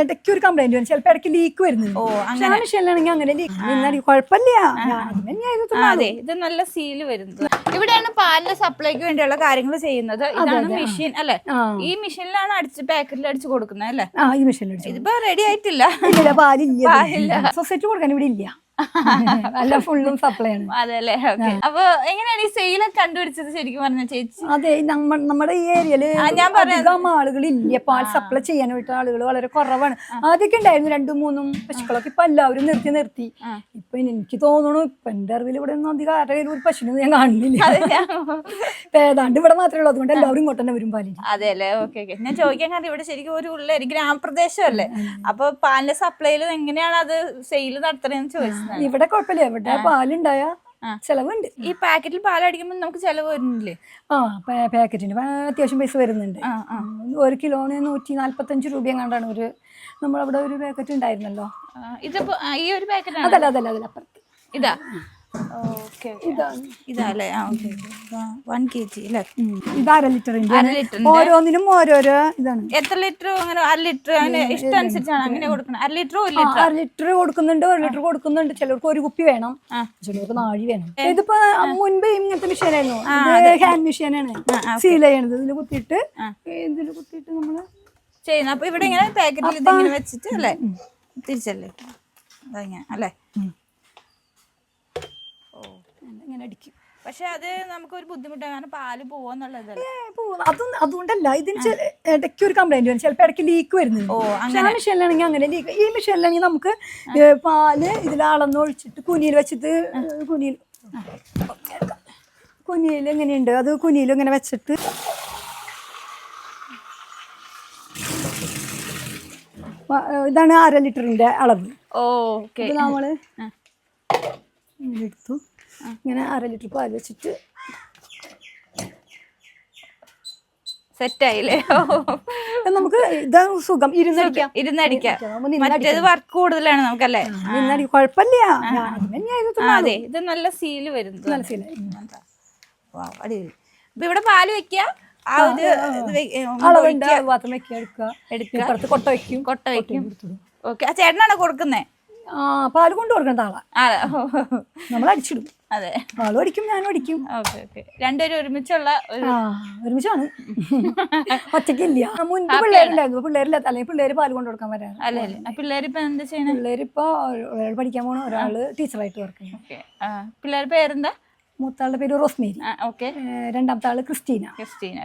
ഇടയ്ക്ക് ഒരു കംപ്ലൈന്റ് വരും. ചിലപ്പോ ഇടയ്ക്ക് ലീക്ക് വരുന്നുണ്ട്. ആ അങ്ങനെ ലീക്ക് കുഴപ്പമില്ല. അത്. ഇത് നല്ല സീൽ വരുന്നത്. ഇവിടെയാണ് പാലിന്റെ സപ്ലൈക്ക് വേണ്ടിയുള്ള കാര്യങ്ങൾ ചെയ്യുന്നത്. ഇതാണ് മെഷീൻ അല്ലെ? ഈ മെഷീനിലാണ് അടിച്ച് പാക്കറ്റിൽ അടിച്ച് കൊടുക്കുന്നത് അല്ലേ? ആ ഈ മെഷീനിൽ ഇതിപ്പോ റെഡി ആയിട്ടില്ല. പാലില്ല. സൊസൈറ്റി കൊടുക്കാൻ ഇവിടെ ഇല്ല. അല്ല ഫുള്ളും സപ്ലൈ ആണ്. അതെ അല്ലേ ഓക്കെ അപ്പൊ എങ്ങനെയാണ് ഈ സെയിലൊക്കെ കണ്ടുപിടിച്ചത് ശരിക്കും പറഞ്ഞ ചേച്ചി? അതെ നമ്മ നമ്മുടെ ഈ ഏരിയയിൽ ഞാൻ പറഞ്ഞത്. ആളുകൾ ആളുകളില്ല പാൽ സപ്ലൈ ചെയ്യാൻ വേണ്ടി ആളുകൾ വളരെ കുറവാണ്. ആദ്യമൊക്കെ ഉണ്ടായിരുന്നു രണ്ടും മൂന്നും പശുക്കളൊക്കെ ഇപ്പൊ എല്ലാവരും നിർത്തി നിർത്തി. ഇപ്പൊ എനിക്ക് തോന്നുന്നു ഇപ്പൊ എന്റെ അറിവിൽ ഇവിടെ ഒന്നും അധികം ആരുടെ കയ്യിൽ ഒരു പശുവിനെ ഞാൻ കാണുന്നില്ല. ഏതാണ്ട് ഇവിടെ മാത്രമേ ഉള്ളൂ. അതുകൊണ്ട് എല്ലാവരും ഇങ്ങോട്ട് തന്നെ വരും പാലിന്. അതെ അല്ലേ ഓക്കെ ഓക്കെ ഞാൻ ചോദിക്കാൻ കാരണം ഇവിടെ ശരിക്കും ഒരു ഉള്ള ഗ്രാമപ്രദേശമല്ലേ? അപ്പൊ പാലിന്റെ സപ്ലൈയിൽ എങ്ങനെയാണ് അത് സെയിൽ നടത്തണെന്ന് ചോദിച്ചത്. ഇവിടെ കുഴപ്പമില്ല. ഇവിടെ പാലുണ്ടായ ചെലവുണ്ട്. ഈ പാക്കറ്റിൽ പാൽ അടിക്കുമ്പോൾ നമുക്ക് ചെലവ് വരുന്നില്ലേ? ആ പാക്കറ്റിന്. അത്യാവശ്യം പൈസ വരുന്നുണ്ട്. ഒരു കിലോന് നൂറ്റി നാല്പത്തഞ്ച് രൂപ എങ്ങാണ്ടാണ് ഒരു നമ്മളവിടെ ഒരു പാക്കറ്റ് ഉണ്ടായിരുന്നല്ലോ. ഇതിപ്പോ ഈ ഒരു പാക്കറ്റ് അതല്ല അതല്ല അതല്ല അപ്പുറത്ത്. ഇതാ. ഇതാണ്. ഇതാ അല്ലേ ആ ഓക്കെ വൺ കെ ജി അല്ലേ ഉം. ഇത് അര ലിറ്ററിന്റെ അര ലിറ്ററിന്റെ? ഓരോന്നിനും ഓരോരോ ഇതാണ്. എത്ര ലിറ്റർ അങ്ങനെ അര ലിറ്റർ അങ്ങനെ ഇഷ്ടം അനുസരിച്ചാണ് അങ്ങനെ കൊടുക്കണം. അര ലിറ്റർ ഒരു ലിറ്റർ അര ലിറ്റർ കൊടുക്കുന്നുണ്ട് ഒരു ലിറ്റർ കൊടുക്കുന്നുണ്ട്. ചിലർക്ക് ഒരു കുപ്പി വേണം. ചിലർക്ക് നാഴി വേണം. ഇതിപ്പോ മുൻപ് ഇങ്ങനത്തെ മെഷീനായിരുന്നു ഹാൻഡ് മെഷീനാണ് സീൽ ചെയ്യണത്. ഇതിൽ കുത്തിയിട്ട് ഇതിൽ കുത്തിയിട്ട് നമ്മൾ ചെയ്യുന്നത് അപ്പൊ ഇവിടെ ഇങ്ങനെ പാക്കറ്റിൽ ഇതിങ്ങനെ വെച്ചിട്ട് അല്ലേ? തിരിച്ചല്ലേ? അതങ്ങനെ അല്ലേ? അടിക്കും പക്ഷെ അത് നമുക്ക് ഒരു ബുദ്ധിമുട്ടാണ്. കാരണം പാൽ. അതൊന്നും അതുകൊണ്ടല്ല. ഇതിന് ഇടയ്ക്ക് ഒരു കംപ്ലൈന്റ് വരും. ചിലപ്പോൾ ഇടയ്ക്ക് ലീക്ക് വരുന്നുണ്ട്. ഓ ആ മിഷനിലാണെങ്കിൽ അങ്ങനെ ലീക്ക് ഈ മിഷനിലാണെങ്കിൽ നമുക്ക് പാൽ ഇതിൽ അളന്ന് ഒഴിച്ചിട്ട് കുനിയിൽ വെച്ചിട്ട് കുനിയിൽ. കുനിയിൽ എങ്ങനെയുണ്ട്? അത് കുനിയിൽ ഇങ്ങനെ വെച്ചിട്ട്. ഇതാണ് അര ലിറ്ററിന്റെ അളവ്. ഓക്കെ. ഇത് നമ്മൾ എടുത്തു ഇങ്ങനെ അര ലിറ്റർ പാൽ വെച്ചിട്ട് സെറ്റ് ആയില്ലേ നമുക്ക് ഇതാ സുഖം. ഇരുന്നടിക്കാം. ഇരുന്നടിക്കാം. മറ്റേത് വർക്ക് കൂടുതലാണ് നമുക്കല്ലേ? നിന്നടി കുഴപ്പമില്ല. അതെ. ഇത് നല്ല സീൽ വരുന്നു നല്ല അടിപൊളി. അപ്പൊ ഇവിടെ പാൽ വെക്കുക ആ ഒരു അളവുണ്ട് പാത്രം വെക്കുക എടുക്കുക. കൊട്ട വെക്കും. കൊട്ട വെക്കും. ഓക്കെ. ആ ചേട്ടനാണ് കൊടുക്കുന്നേ? ആ പാൽ കൊണ്ട് കൊടുക്കണം താള. നമ്മൾ അടിച്ചിടും. അതെ. ആളും അടിക്കും ഞാനും അടിക്കും ഓക്കെ ഓക്കെ. രണ്ടുപേരും ഒരുമിച്ചുള്ള ഒരു ഒരുമിച്ചാണ്. ഒറ്റയ്ക്കില്ല. മുൻപ് പിള്ളേരുണ്ടായിരുന്നു. പിള്ളേരില്ലാത്ത അല്ലെങ്കിൽ പിള്ളേര് പാൽ കൊണ്ടുകൊടുക്കാൻ വരാറ്. അല്ലേ പിള്ളേർ ഇപ്പൊ എന്താ ചെയ്യണേ? പിള്ളേരിപ്പോ ഒരാൾ പഠിക്കാൻ പോണ ഒരാൾ ടീച്ചറായിട്ട് വർക്ക് ചെയ്യും പിള്ളേരുടെ പേരെന്താ? മൂത്താളുടെ പേര് റോസ്മേരി. ഓക്കെ. രണ്ടാമത്തെ ആൾ ക്രിസ്റ്റീന. ക്രിസ്റ്റീന